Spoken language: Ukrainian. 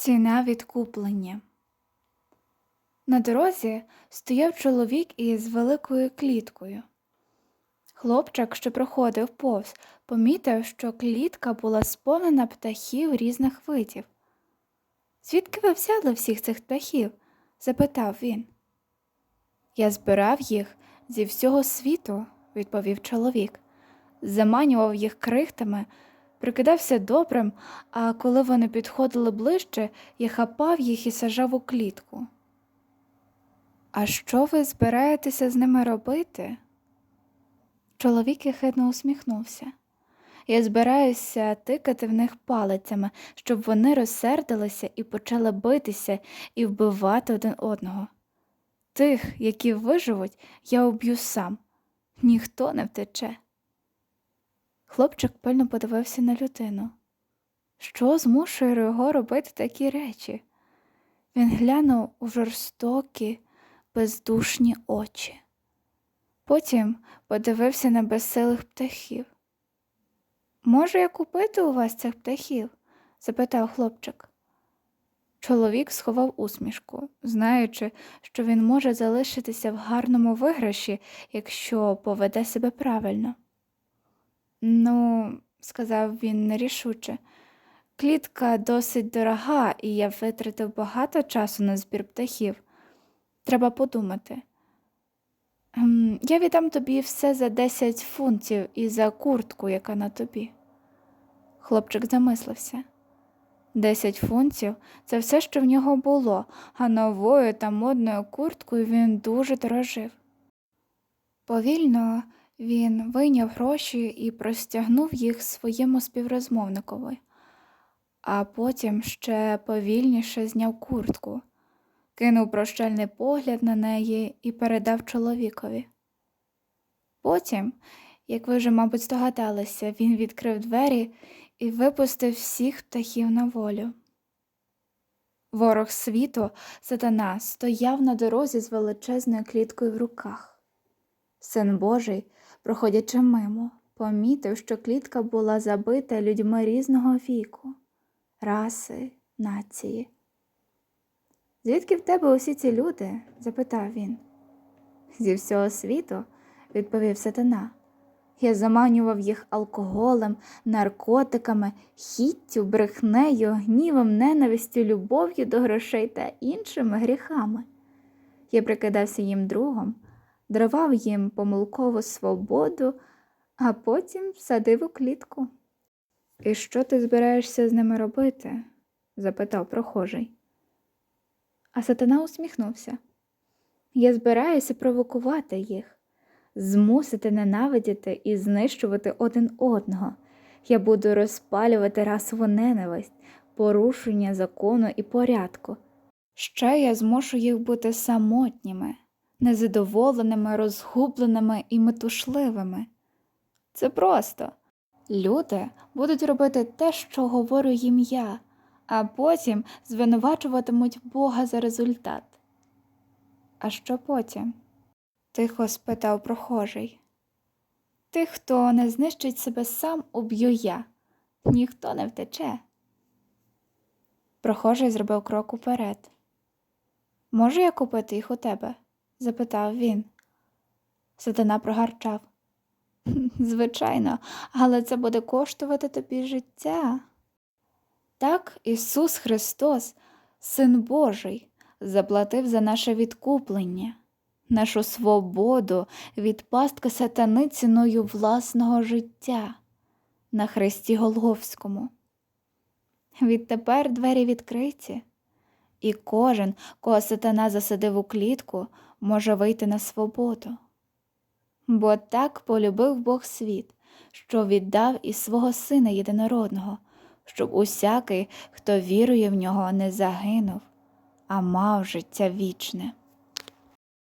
Ціна відкуплення. На дорозі стояв чоловік із великою кліткою. Хлопчик, що проходив повз, помітив, що клітка була сповнена птахів різних видів. Звідки ви взяли всіх цих птахів? запитав він. Я збирав їх зі всього світу, відповів чоловік. Заманював їх крихтами, прикидався добрим, а коли вони підходили ближче, я хапав їх і сажав у клітку. А що ви збираєтеся з ними робити? Чоловік єхидно усміхнувся. Я збираюся тикати в них палицями, щоб вони розсердилися і почали битися і вбивати один одного. Тих, які виживуть, я уб'ю сам. Ніхто не втече. Хлопчик пильно подивився на людину. Що змушує його робити такі речі? Він глянув у жорстокі, бездушні очі. Потім подивився на безсилих птахів. Може, я купити у вас цих птахів? запитав хлопчик. Чоловік сховав усмішку, знаючи, що він може залишитися в гарному виграші, якщо поведе себе правильно. Ну, сказав він нерішуче, клітка досить дорога, і я витратив багато часу на збір птахів. Треба подумати. «Ем, Я віддам тобі все за 10 фунтів і за куртку, яка на тобі. Хлопчик замислився. Десять фунтів це все, що в нього було, а новою та модною курткою він дуже дорожив. Повільно він вийняв гроші і простягнув їх своєму співрозмовникові, а потім ще повільніше зняв куртку, кинув прощальний погляд на неї і передав чоловікові. Потім, як ви вже, мабуть, здогадалися, він відкрив двері і випустив всіх птахів на волю. Ворог світу, сатана, стояв на дорозі з величезною кліткою в руках. Син Божий, проходячи мимо, помітив, що клітка була забита людьми різного віку, раси, нації. Звідки в тебе усі ці люди? запитав він. Зі всього світу, відповів сатана. Я заманював їх алкоголем, наркотиками, хіттю, брехнею, гнівом, ненавистю, любов'ю до грошей та іншими гріхами. Я прикидався їм другом, дарував їм помилкову свободу, а потім садив у клітку. І що ти збираєшся з ними робити? запитав прохожий. А сатана усміхнувся. Я збираюся провокувати їх змусити ненавидіти і знищувати один одного. Я буду розпалювати расову ненависть, порушення закону і порядку. Ще я змушу їх бути самотніми, незадоволеними, розгубленими і метушливими. Це просто. Люди будуть робити те, що говорю їм я, а потім звинувачуватимуть Бога за результат. А що потім? тихо спитав прохожий. Тих, хто не знищить себе сам, уб'ю я, ніхто не втече. Прохожий зробив крок уперед. Можу я купити їх у тебе? Запитав він. Сатана прогарчав. Звичайно, але це буде коштувати тобі життя. Так Ісус Христос, Син Божий, заплатив за наше відкуплення нашу свободу від пастки сатани ціною власного життя на хресті Голговському. Відтепер двері відкриті, і кожен, кого сатана засадив у клітку, може вийти на свободу. Бо так полюбив Бог світ, що віддав і свого Сина єдинородного, щоб усякий, хто вірує в нього, не загинув, а мав життя вічне.